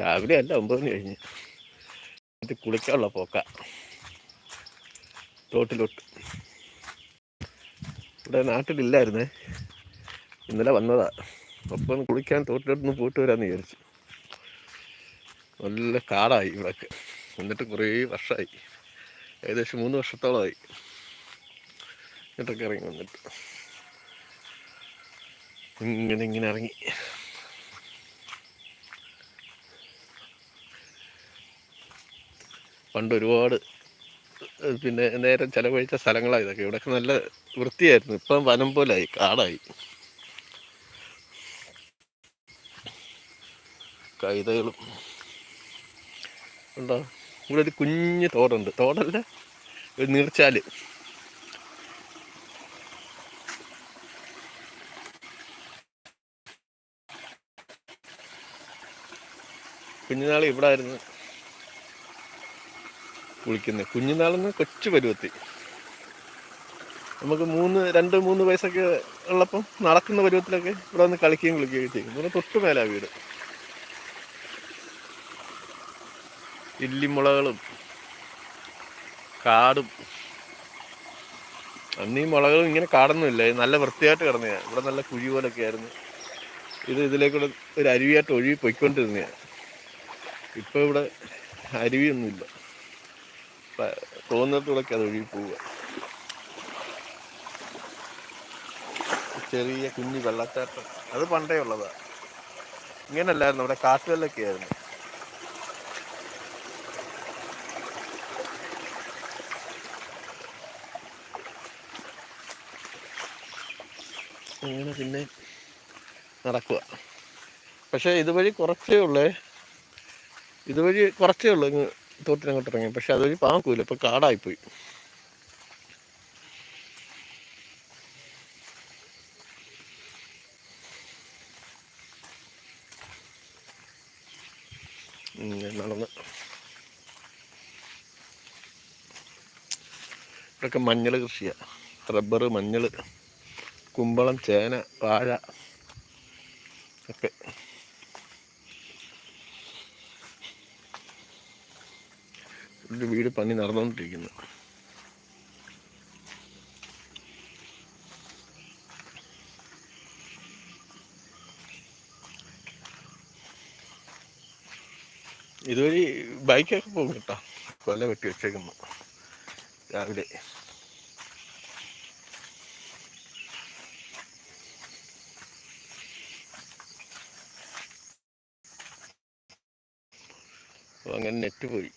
രാവിലെ അല്ല ഒമ്പത് മണി കഴിഞ്ഞ്. ഇത് കുളിക്കാനുള്ള പോക്ക. തോട്ടിലോട്ട്. ഇവിടെ നാട്ടിലില്ലായിരുന്നേ. ഇന്നലെ വന്നതാ. ഒപ്പം കുളിക്കാൻ തോട്ടിലോട്ടൊന്ന് പോയിട്ട് വരാമെന്ന് വിചാരിച്ചു. നല്ല കാടായി ഇവിടെയൊക്കെ എന്നിട്ട് കുറേ വർഷമായി ഏകദേശം മൂന്ന് വർഷത്തോളമായി. എന്നിട്ടൊക്കെ ഇറങ്ങി വന്നിട്ട്. ഇങ്ങനെ ഇങ്ങനെ ഇറങ്ങി. പണ്ട് ഒരുപാട് പിന്നെ നേരം ചെലവഴിച്ച സ്ഥലങ്ങളാണ് ഇതൊക്കെ. ഇവിടെയൊക്കെ നല്ല വൃത്തിയായിരുന്നു. ഇപ്പം വനം പോലായി കാടായി. കൈതകളും. ഉണ്ടോ? ഇവിടെ ഒരു കുഞ്ഞ് തോടുണ്ട്. തോടല്ല ഒരു നീർച്ചാൽ. കുഞ്ഞുനാൾ ഇവിടെ ആയിരുന്നു. കുളിക്കുന്നത് കുഞ്ഞുനാളെന്ന് കൊച്ചു പരുവത്തി നമുക്ക് മൂന്ന് രണ്ട് മൂന്ന് വയസ്സൊക്കെ ഉള്ളപ്പം നടക്കുന്ന പരുവത്തിലൊക്കെ ഇവിടെ വന്ന് കളിക്കുകയും കുളിക്കുകയും ചെയ്യും. ഇവിടെ തൊട്ട് മേലാ വീട്. ഇല്ലിമുളകളും കാടും. അന്ന് മുളകളും ഇങ്ങനെ കാടൊന്നുമില്ല. നല്ല വൃത്തിയായിട്ട് കിടന്നതാണ്. ഇവിടെ നല്ല കുഴി പോലൊക്കെ ആയിരുന്നു. ഇത് ഇതിലേക്കൂടെ ഒരു അരുവിയായിട്ട് ഒഴുകി പൊയ്ക്കൊണ്ടിരുന്നതാണ്. ഇപ്പോൾ ഇവിടെ അരുവിയൊന്നുമില്ല. തോന്നിടത്തൂടെയൊക്കെ അത് ഒഴുകി പോവുക. ചെറിയ കുഞ്ഞു വെള്ളച്ചാട്ടം. അത് പണ്ടേ ഉള്ളതാ. ഇങ്ങനല്ലായിരുന്നു അവിടെ കാട്ടുകളിലൊക്കെ ആയിരുന്നു. അങ്ങനെ പിന്നെ നടക്കുക. പക്ഷേ ഇതുവഴി കുറച്ചേ ഉള്ളേ. ഇതുവഴി കുറച്ചേ ഉള്ളൂ ഇങ്ങ് തോട്ടിനങ്ങോട്ട് ഇറങ്ങി. പക്ഷെ അതൊരു പാക്കൂല ഇപ്പൊ കാടായിപ്പോയി. നടന്ന്. ഇവിടെയൊക്കെ മഞ്ഞൾ കൃഷിയാണ് റബ്ബർ മഞ്ഞൾ കുമ്പളം ചേന വാഴ ഒക്കെ. ഒരു വീട് പണി നടന്നുകൊണ്ടിരിക്കുന്നു ഇതുവഴി ബൈക്കൊക്കെ പോകും കേട്ടോ. കൊല വെട്ടി വെച്ചേക്കുന്നു. രാവിലെ. അങ്ങനെ നെറ്റ് പോയി.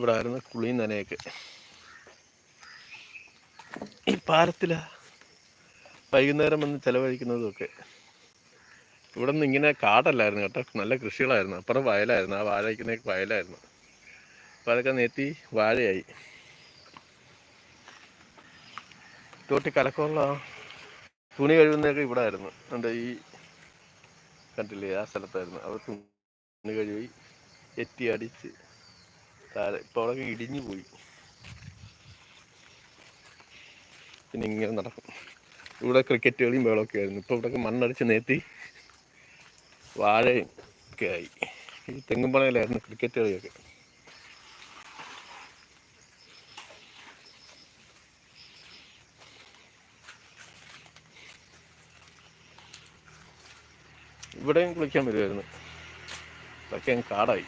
ഇവിടെ ആയിരുന്നു കുളിയും നനയൊക്കെ. ഈ പാലത്തില വൈകുന്നേരം വന്ന് ചെലവഴിക്കുന്നതുമൊക്കെ ഇവിടെ നിന്ന് ഇങ്ങനെ കാടല്ലായിരുന്നു കേട്ടോ. നല്ല കൃഷികളായിരുന്നു. അപ്പുറം വയലായിരുന്നു. ആ വാഴ വയലായിരുന്നു. അപ്പോൾ അതൊക്കെ നേത്തി വാഴയായി. തോട്ടി കലക്കമുള്ള തുണി കഴുകുന്നതൊക്കെ ഇവിടെ ആയിരുന്നു എന്റെ ഈ കണ്ടില്ലേ ആ സ്ഥലത്തായിരുന്നു. അവർ തുണി കഴുകി എത്തി അടിച്ച് അവിടെയൊക്കെ ഇടിഞ്ഞു പോയി. പിന്നെ ഇങ്ങനെ നടക്കും. ഇവിടെ ക്രിക്കറ്റ് കളിയും ബഹളമൊക്കെ ആയിരുന്നു. ഇപ്പോൾ ഇവിടെയൊക്കെ മണ്ണടിച്ച് നേത്തി വാഴയും ഒക്കെ ആയി. ഈ തെങ്ങുംപണയിലായിരുന്നു ക്രിക്കറ്റ് കളിയൊക്കെ. ഇവിടെയും കുളിക്കാൻ വരുമായിരുന്നു ഇതൊക്കെ കാടായി.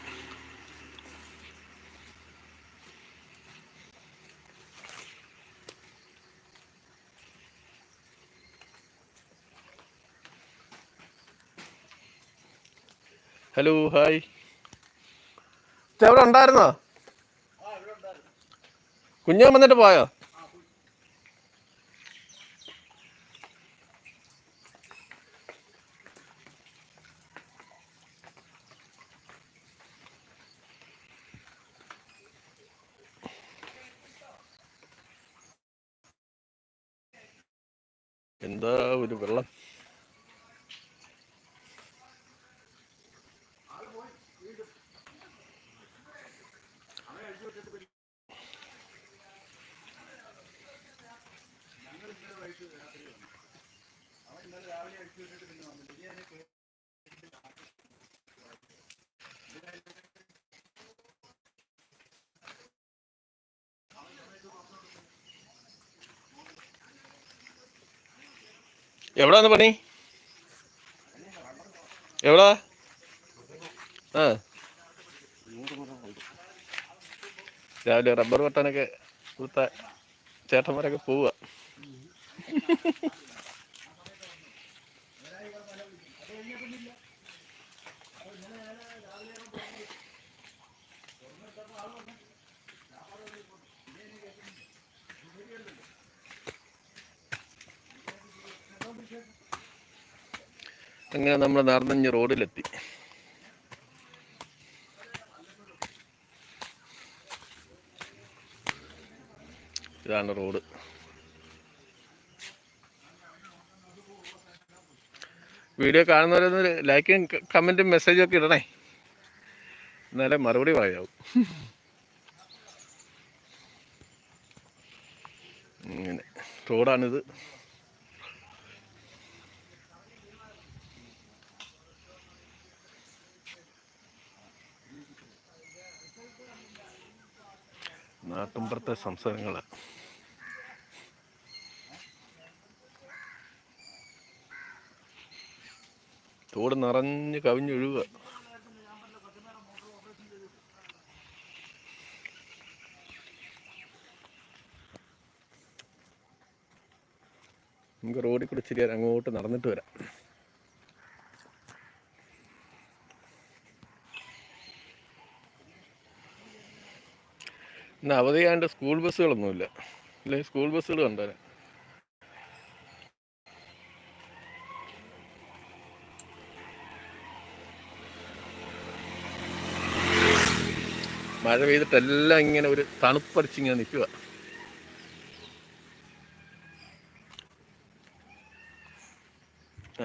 ഹലോ ഹായ് എവിടെ ഉണ്ടായിരുന്നോ കുഞ്ഞാൻ വന്നിട്ട് പോയോ എന്താ ഒരു വെള്ളം എവിടാന്ന് പണി? എവിടാ? ആ. രാവിലെ റബ്ബർ വെട്ടാനൊക്കെ കൊടുത്ത ചേട്ടന്മാരൊക്കെ പോവുക അങ്ങനെ നമ്മൾ നടന്നഞ്ഞ് റോഡിലെത്തി. ഇതാണ് റോഡ്. വീഡിയോ കാണുന്നവരൊന്ന് ലൈക്കും കമന്റും മെസ്സേജും ഒക്കെ ഇടണേ. എന്നാലേ മറുപടി പറയാവും. ഇങ്ങനെ റോഡാണിത്. നാട്ടിൻപുറത്തെ സംസാരങ്ങൾ തോട് നിറഞ്ഞ് കവിഞ്ഞൊഴുകുക നമുക്ക് റോഡിൽ കൂടെ ഇച്ചിരി അങ്ങോട്ട് നടന്നിട്ട് വരാം. ഇന്ന് അവധിയാണ്ട് സ്കൂൾ ബസ്സുകളൊന്നുമില്ല ഇല്ല? സ്കൂൾ ബസ്സുകൾ കണ്ടുവരാം മഴ പെയ്തിട്ടെല്ലാം ഇങ്ങനെ ഒരു തണുപ്പടിച്ചിങ്ങനെ നിൽക്കുക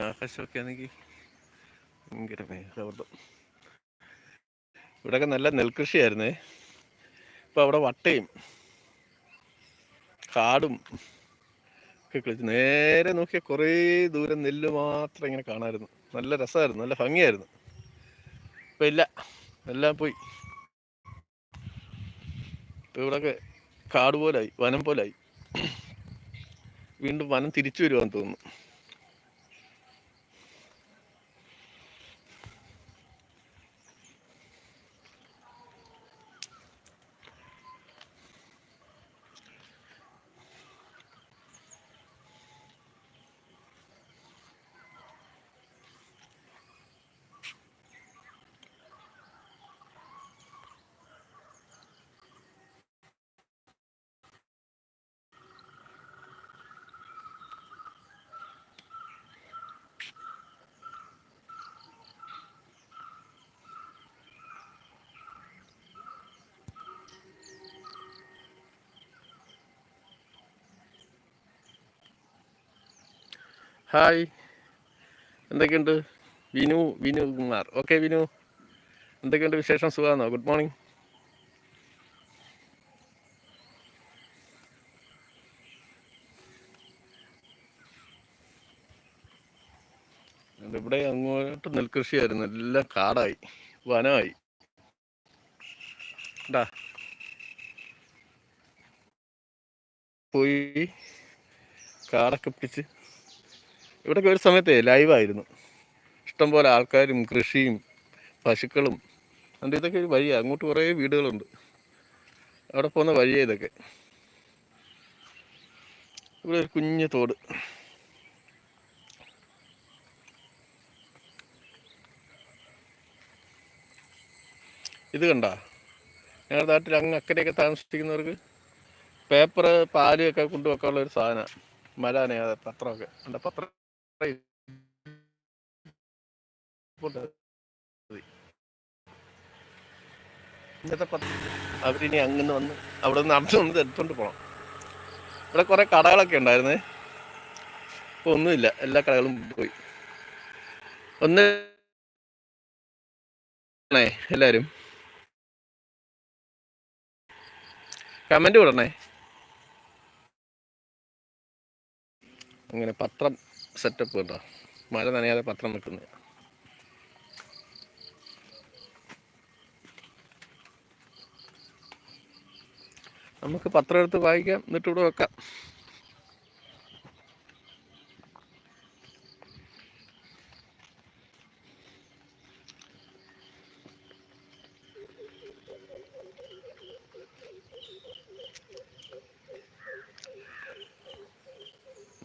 ആകാശമൊക്കെ ആണെങ്കിൽ ഭയങ്കര മേഘാവൃതം. ഇവിടെയൊക്കെ നല്ല നെൽകൃഷിയായിരുന്നേ. ഇപ്പം അവിടെ വട്ടയും കാടും ഒക്കെ കളിച്ച് നേരെ നോക്കിയ കുറേ ദൂരം നെല്ല് മാത്രം ഇങ്ങനെ കാണാമായിരുന്നു നല്ല രസമായിരുന്നു നല്ല ഭംഗിയായിരുന്നു. ഇപ്പം ഇല്ല എല്ലാം പോയി. ഇപ്പം ഇവിടെയൊക്കെ കാട് പോലായി വനം പോലായി. വീണ്ടും വനം തിരിച്ചു വരുവാന്ന് തോന്നുന്നു. ഹായ്. എന്തൊക്കെയുണ്ട്? വിനു വിനു കുമാർ. ഓക്കെ വിനു. എന്തൊക്കെയുണ്ട് വിശേഷം? സുഖമാണോ ഗുഡ് മോർണിംഗ്. ഇവിടെ അങ്ങോട്ട് നെൽകൃഷിയായിരുന്നു. എല്ലാം കാടായി. വനമായി. പോയി കാടൊക്കെ പിടിച്ച് ഇവിടെയൊക്കെ ഒരു സമയത്ത് ലൈവായിരുന്നു. ഇഷ്ടംപോലെ ആൾക്കാരും കൃഷിയും പശുക്കളും. അതുകൊണ്ട് ഇതൊക്കെ ഒരു വഴിയാണ് അങ്ങോട്ട് കുറേ വീടുകളുണ്ട്. അവിടെ പോകുന്ന വഴിയാണ് ഇതൊക്കെ. ഇവിടെ ഒരു കുഞ്ഞു തോട്. ഇത് കണ്ട? ഞങ്ങളുടെ നാട്ടിൽ അങ്ങ് അക്കരെയൊക്കെ താമസിക്കുന്നവർക്ക് പേപ്പർ പാൽ ഒക്കെ കൊണ്ടുവെക്കാനുള്ള ഒരു സാധനമാണ് മലാനെ അതെ പത്രമൊക്കെ. പത്രം. അവരിനി അങ്ങനെ വന്ന് അവിടെ നിന്ന് അവിടെ വന്ന് എടുത്തോണ്ട് പോകണം ഇവിടെ കുറെ കടകളൊക്കെ ഉണ്ടായിരുന്നേ. ഇപ്പൊ ഒന്നുമില്ല. എല്ലാ കടകളും പോയി. ഒന്ന് എല്ലാരും. കമന്റ് വിടണേ അങ്ങനെ പത്രം സെറ്റപ്പ് കേട്ടോ മഴ നനയാതെ പത്രം വെക്കുന്നത് നമുക്ക് പത്രം എടുത്ത് വായിക്കാം എന്നിട്ട് ഇവിടെ വെക്കാം.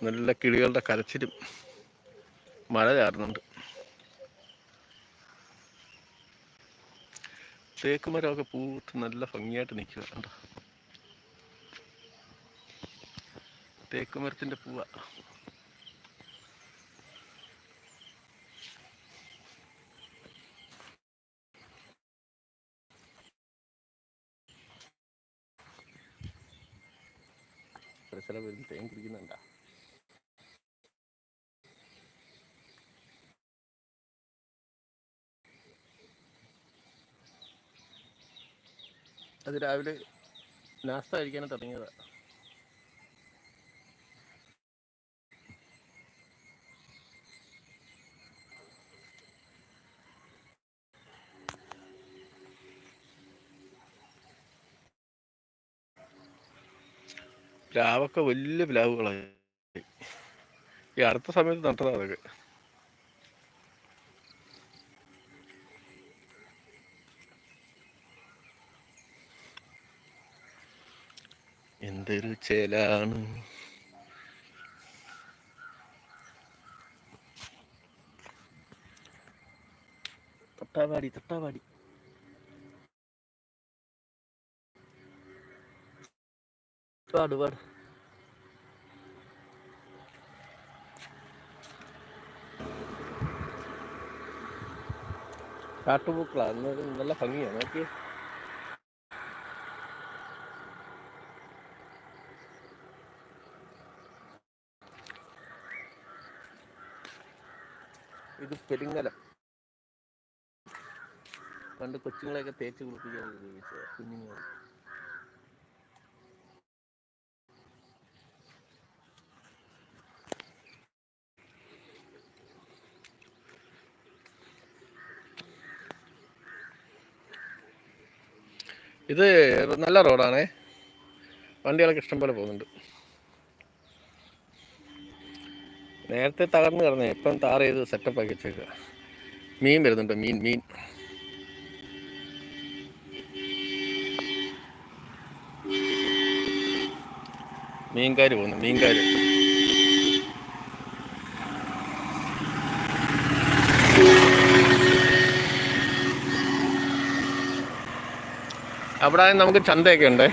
നല്ല കിളികളുടെ കരച്ചിലും മഴ ചാറുന്നുണ്ട്. തേക്ക് മരമൊക്കെ പൂത്ത് നല്ല ഭംഗിയായിട്ട് നിൽക്കുക തേക്ക് മരത്തിന്റെ പൂവ. ചില പേരും തേൻ കുടിക്കുന്നുണ്ടാ? അത് രാവിലെ നാസ്ത കഴിക്കാനും തുടങ്ങിയതാണ് പ്ലാവൊക്കെ വലിയ പ്ലാവുകളായി. ഈ അടുത്ത സമയത്ത് നട്ടതാണ് അതൊക്കെ. എന്തൊരു ചേലാണ് തൊട്ടാവാടി തൊട്ടാവാടി. പാട് പാട്. നല്ല ഭംഗിയാണ് നോക്കി ഇത് പെരിങ്ങലം. പണ്ട് കൊച്ചുങ്ങളെയൊക്കെ തേച്ച് കുളിപ്പിക്കാൻ ഉപയോഗിച്ചത് കുഞ്ഞുങ്ങൾ ഇത് നല്ല റോഡാണേ. വണ്ടികളൊക്കെ ഇഷ്ടം പോലെ പോകുന്നുണ്ട്. നേരത്തെ തകർന്നു കിടന്നേ ഇപ്പം താർ ചെയ്ത് സെറ്റപ്പ് ആക്കി വെച്ചേക്കുക മീൻ വരുന്നുണ്ട് മീൻ മീൻ. മീൻകാർ പോകുന്നു മീൻകാർ അവിടെ നമുക്ക് ചന്തയൊക്കെ ഉണ്ട്?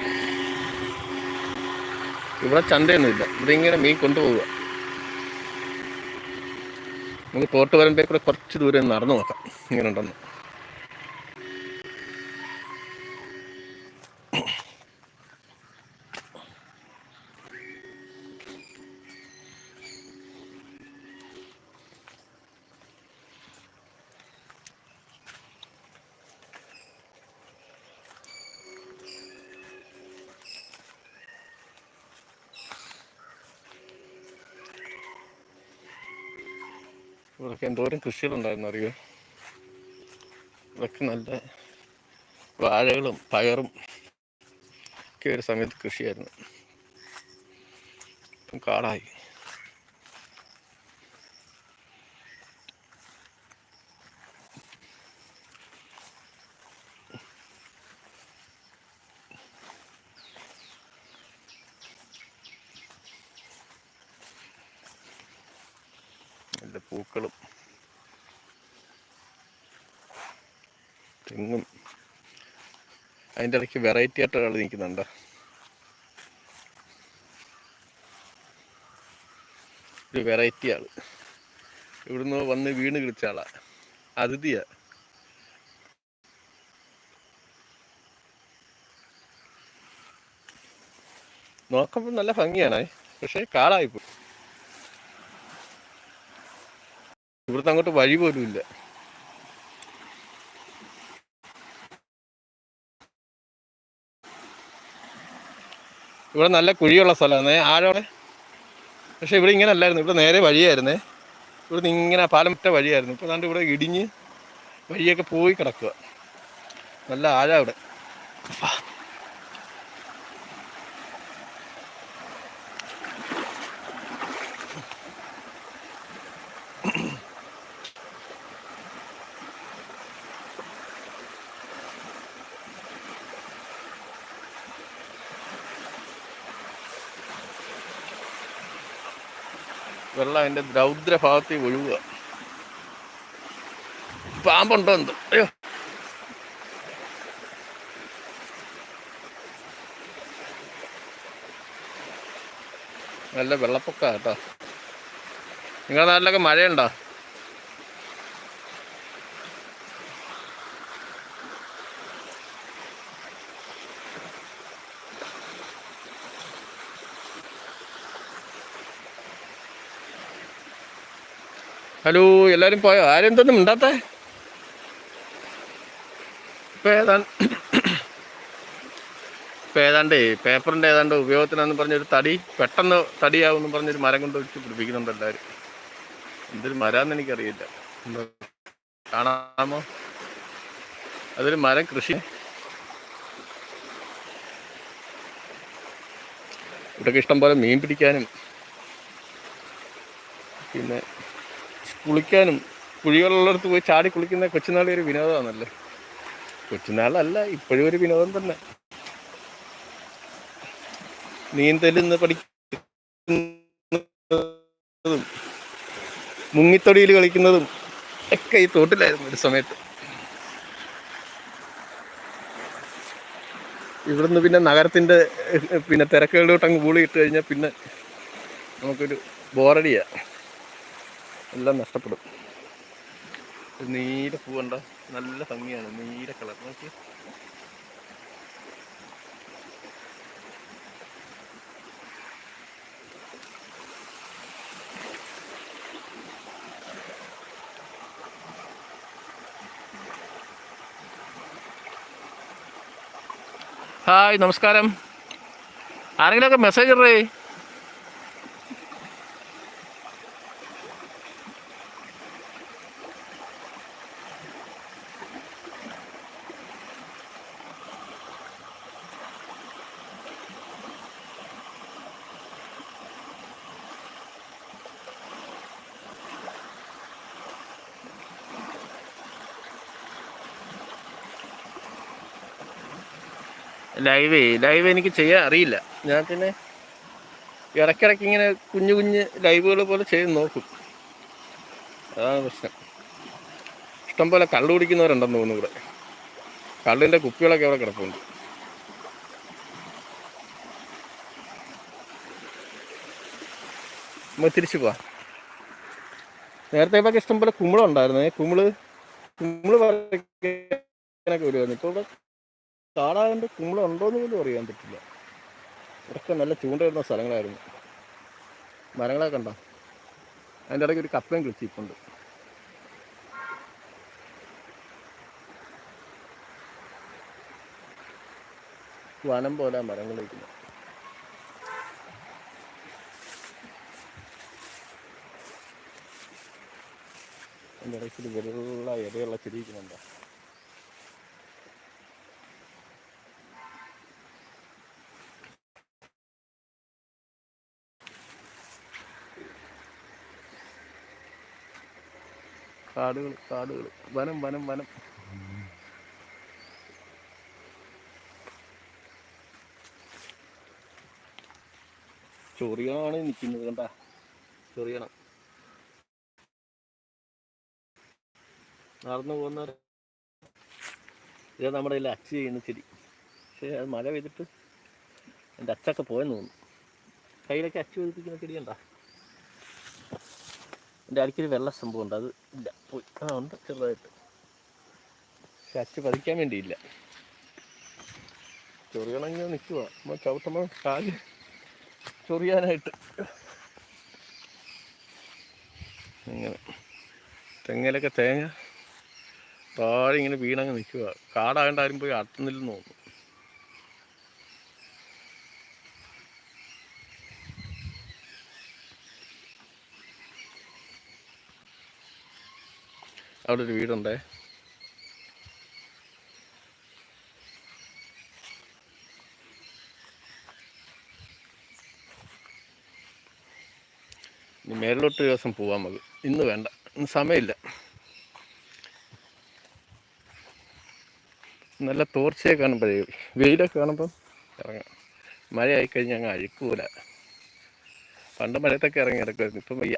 ഇവിടെ ചന്തയൊന്നുമില്ല. ഇവിടെ ഇങ്ങനെ മീൻ കൊണ്ടുപോവുക. നമുക്ക് പോർട്ട് വരുമ്പേ കുറച്ച് ദൂരം നടന്നു നോക്കാം. ഇങ്ങനെ ഉണ്ടെന്ന്. ഇവിടെയൊക്കെ എന്തോരം കൃഷികളുണ്ടായിരുന്നു അറിയോ? ഇതൊക്കെ നല്ല വാഴകളും പയറും ഒക്കെ ഒരു സമയത്ത് കൃഷിയായിരുന്നു. കാടായി നല്ല പൂക്കളും തെങ്ങും അതിന്റെ ഇടയ്ക്ക് വെറൈറ്റി ആയിട്ട് ഒരാൾ നിൽക്കുന്നുണ്ട്. ഒരു വെറൈറ്റി ആൾ ഇവിടുന്ന് വന്ന് വീണ് കിളിച്ച ആളാ. അതിഥിയാ. നോക്കുമ്പോൾ നല്ല ഭംഗിയാണ്. പക്ഷേ കാളായിപ്പോയി ഇവിടുത്തെ അങ്ങോട്ട് വഴി പോലും ഇല്ല. ഇവിടെ നല്ല കുഴിയുള്ള സ്ഥലമാണ്. ആഴോടെ പക്ഷെ ഇവിടെ ഇങ്ങനെ അല്ലായിരുന്നു. ഇവിടെ നേരെ വഴിയായിരുന്നേ. ഇവിടെ ഇങ്ങനെ പാലമുറ്റ വഴിയായിരുന്നു. ഇപ്പോൾ ദാണ്ട് ഇവിടെ ഇടിഞ്ഞ് വഴിയൊക്കെ പോയി കിടക്കുക. നല്ല ആഴ ഇവിടെ അതിന്റെ ദൗദ്ര ഭാഗത്തേക്ക് ഒഴുകുക. പാമ്പുണ്ടോ എന്തോ? അയ്യോ. നല്ല വെള്ളപ്പൊക്ക കേട്ടോ. നിങ്ങളുടെ നാട്ടിലൊക്കെ മഴയുണ്ടോ? ഹലോ എല്ലാവരും പോയോ? ആരും എന്തൊന്നും മിണ്ടാത്തേ? ഇപ്പം ഏതാണ്ട് ഇപ്പം ഏതാണ്ട് പേപ്പറിന്റെ ഏതാണ്ട് ഉപയോഗത്തിനാന്ന് പറഞ്ഞൊരു തടി പെട്ടെന്ന് തടിയാവും പറഞ്ഞൊരു മരം കൊണ്ട് വെച്ച് പിടിപ്പിക്കുന്നുണ്ട് എല്ലാവരും എന്തൊരു മരാന്ന് എനിക്കറിയില്ല. കാണാമോ? അതൊരു മരം കൃഷി. ഇവിടെയൊക്കെ ഇഷ്ടം പോലെ മീൻ പിടിക്കാനും. പിന്നെ കുളിക്കാനും കുഴികളുള്ളിടത്ത് പോയി ചാടി കുളിക്കുന്ന കൊച്ചുനാളി ഒരു വിനോദമാണല്ലേ? കൊച്ചുനാളല്ല ഇപ്പോഴും ഒരു വിനോദം തന്നെ. നീന്തലിന്ന് പഠിക്കുന്നതും മുങ്ങിത്തൊടിയിൽ കളിക്കുന്നതും ഒക്കെ ഈ തോട്ടിലായിരുന്നു ഒരു സമയത്ത്. ഇവിടുന്ന് പിന്നെ നഗരത്തിന്റെ പിന്നെ തിരക്കുകളിലോട്ട് അങ്ങ് പൂളി ഇട്ട് കഴിഞ്ഞാൽ പിന്നെ നമുക്കൊരു ബോറടിയാ. എല്ലാം നഷ്ടപ്പെടും. നീര പൂവണ്ട നല്ല ഭംഗിയാണ് നീല കളർ. നോക്കി. ഹായ് നമസ്കാരം. ആരെങ്കിലുമൊക്കെ മെസ്സേജ് ഇടേ ലൈവ് ലൈവ് എനിക്ക് ചെയ്യാൻ അറിയില്ല. ഞാൻ പിന്നെ ഇടയ്ക്കിടയ്ക്ക് ഇങ്ങനെ കുഞ്ഞു കുഞ്ഞ് ലൈവുകൾ പോലെ ചെയ്ത് നോക്കും. അതാണ് പ്രശ്നം. ഇഷ്ടംപോലെ കള്ളു കുടിക്കുന്നവരുണ്ടെന്ന് തോന്നുന്നു ഇവിടെ. കള്ളിന്റെ കുപ്പികളൊക്കെ അവിടെ കിടപ്പുണ്ട്. നമ്മൾ തിരിച്ചു പോവാം. നേരത്തെ ഇപ്പൊക്കെ ഇഷ്ടംപോലെ കുമിളം ഉണ്ടായിരുന്നു കുമിൾ കുമിൾ പറിക്കാനൊക്കെ വരുമായിരുന്നു ഇപ്പോൾ ഇവിടെ കാടായതുകൊണ്ട് കുമ്പളം ഉണ്ടോയെന്ന് പോലും അറിയാൻ പറ്റില്ല. ഇവിടെയൊക്കെ നല്ല ചൂണ്ട വരുന്ന സ്ഥലങ്ങളായിരുന്നു. മരങ്ങളെ കണ്ട? അതിന്റെ ഇടയ്ക്ക് ഒരു കപ്പയും കിളിച്ചിപ്പുണ്ട് വനം പോലെ മരങ്ങൾ ഇരിക്കുന്നത് അതിന്റെ ഇടയ്ക്ക് ഒരു വെള്ള ഇലയുള്ള ചെടിയിരിക്കുന്നുണ്ടോ കാടുകൾ കാടുകൾ. വനം വനം വനം. ചൊറിയണമാണ് നിൽക്കുന്നത് കണ്ട. ചൊറിയണം. നടന്നു പോകുന്ന ഇത് നമ്മുടെ ഇതിൽ അച്ച് ചെയ്യുന്ന ചെടി. പക്ഷേ അത് മഴ പെയ്തിട്ട് എന്റെ അച്ചൊക്കെ പോയെന്ന് തോന്നുന്നു. കയ്യിലൊക്കെ അച്ച് പതിപ്പിക്കുന്ന ചെടി കണ്ടാ? എന്റെ അടിക്കൊരു വെള്ള സംഭവം ഉണ്ട് അത് ഇല്ല. പോയി. ആ ഉണ്ട്. ചെറുതായിട്ട്. കച്ച് പതിക്കാൻ വേണ്ടിയില്ല. ചൊറിയണമെങ്കിൽ നിൽക്കുക നമ്മൾ ചവിട്ടുമ്പോൾ കാൽ ചൊറിയാനായിട്ട്. അങ്ങനെ തെങ്ങിലൊക്കെ തേങ്ങ താഴെ ഇങ്ങനെ വീണങ്ങ് നിൽക്കുക കാടായണ്ട് ആരും പോയി അട്ടുന്നില്ലെന്ന് തോന്നുന്നു. അവിടെ ഒരു വീടുണ്ടേ. ഇനി മേലോട്ട് ദിവസം പോവാൻ നമുക്ക്. ഇന്ന് വേണ്ട. ഇന്ന് സമയമില്ല. നല്ല തോർച്ചയെ കാണുമ്പോഴേ വെയിലൊക്കെ കാണുമ്പം ഇറങ്ങാം. മഴ ആയിക്കഴിഞ്ഞാൽ അങ്ങ് അഴുക്കൂല പണ്ട് മഴയത്തൊക്കെ ഇറങ്ങി ഇറക്കുമായിരുന്നു ഇപ്പം വയ്യ.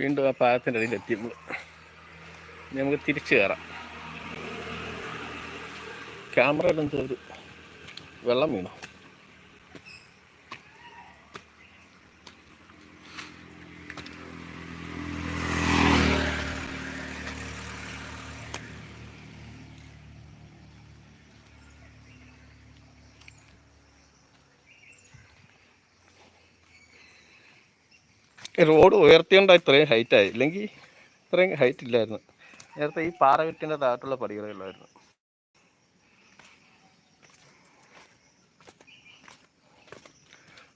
വീണ്ടും ആ പാലത്തിന്റെ അടിയിൽ എത്തി നമ്മൾ നമുക്ക് തിരിച്ചു കയറാം. ക്യാമറ എന്തോ ഒരു വെള്ളം വീണു. റോഡ് ഉയർത്തിയോണ്ടാ ഇത്രയും ഹൈറ്റ് ആയി. ഇല്ലെങ്കിൽ ഇത്രയും ഹൈറ്റ് ഇല്ലായിരുന്നു. നേരത്തെ ഈ പാറ കെട്ടിന്റെ താഴത്തുള്ള പടികളേ ഉള്ളായിരുന്നു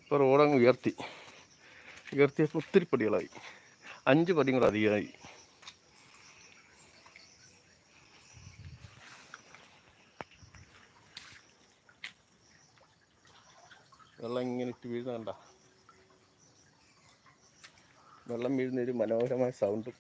ഇപ്പോൾ റോഡങ്ങ് ഉയർത്തി. ഉയർത്തിയപ്പോൾ ഒത്തിരി പടികളായി. അഞ്ച് പടിയും കൂടെ അധികമായി. വെള്ളം ഇങ്ങനെ ഇട്ട് വീഴുന്ന കണ്ട? വെള്ളം വീഴുന്ന ഒരു മനോഹരമായ സൗണ്ടും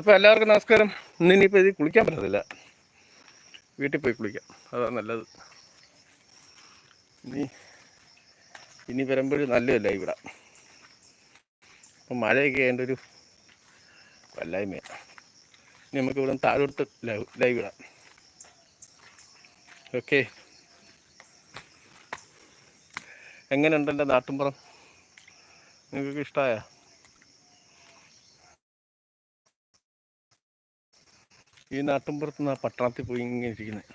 അപ്പോൾ എല്ലാവർക്കും നമസ്കാരം. ഇന്ന് ഇനിയിപ്പോൾ ഇത് കുളിക്കാൻ പറ്റത്തില്ല. വീട്ടിൽ പോയി കുളിക്കാം. അതാണ് നല്ലത്. ഇനി ഇനി വരുമ്പോഴും നല്ലതല്ല ഇവിടെ? അപ്പം മഴയൊക്കെ ആയതിന്റെ ഒരു വല്ലായ്മയാണ് ഇനി നമുക്ക് ഇവിടെ താഴോട്ട് ലൈവ് ലൈവ് ഇടാം. ഓക്കെ. എങ്ങനെയുണ്ട് എന്റെ നാട്ടുമ്പുറം നിങ്ങൾക്ക് ഇഷ്ടമായോ ഈ നാട്ടിൻപുറത്ത് നിന്ന് ആ പട്ടണത്തിൽ പോയി ഇങ്ങനെ ഇരിക്കുന്നത്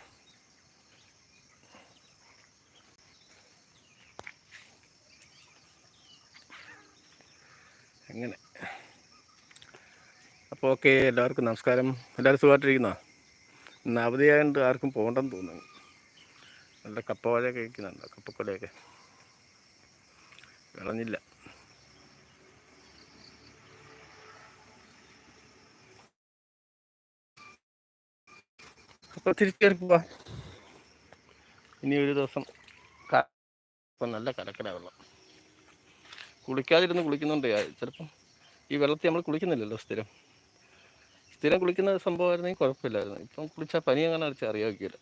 അങ്ങനെ. അപ്പോൾ ഓക്കെ എല്ലാവർക്കും നമസ്കാരം. എല്ലാവരും സുഖമായിട്ടിരിക്കുന്നോ? ഇന്ന് അവധിയായതുകൊണ്ട് ആർക്കും പോകണ്ടെന്ന് തോന്നുന്നു. നല്ല കപ്പവാഴ കഴിക്കുന്നുണ്ട്? കപ്പക്കൊലയൊക്കെ. വിളഞ്ഞില്ല അപ്പോൾ തിരിച്ചു കയറി ഇനി ഒരു ദിവസം നല്ല കലക്കല വെള്ളം. കുളിക്കാതിരുന്ന് കുളിക്കുന്നുണ്ട്. ചിലപ്പം ഈ വെള്ളത്തിൽ നമ്മൾ കുളിക്കുന്നില്ലല്ലോ സ്ഥിരം. സ്ഥിരം കുളിക്കുന്ന സംഭവമായിരുന്നെങ്കിൽ കുഴപ്പമില്ലായിരുന്നു. ഇപ്പം കുളിച്ചാൽ പനി അങ്ങനെ അടിച്ചാൽ അറിയാക്കില്ല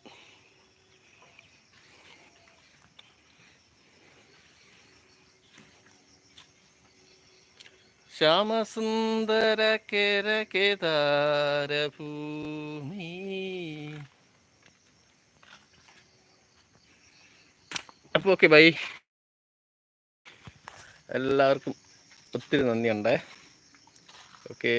ശ്യാമസുന്ദര കേര അപ്പോൾ ഓക്കെ ബൈ എല്ലാവർക്കും ഒത്തിരി നന്ദിയുണ്ടേ. ഓക്കെ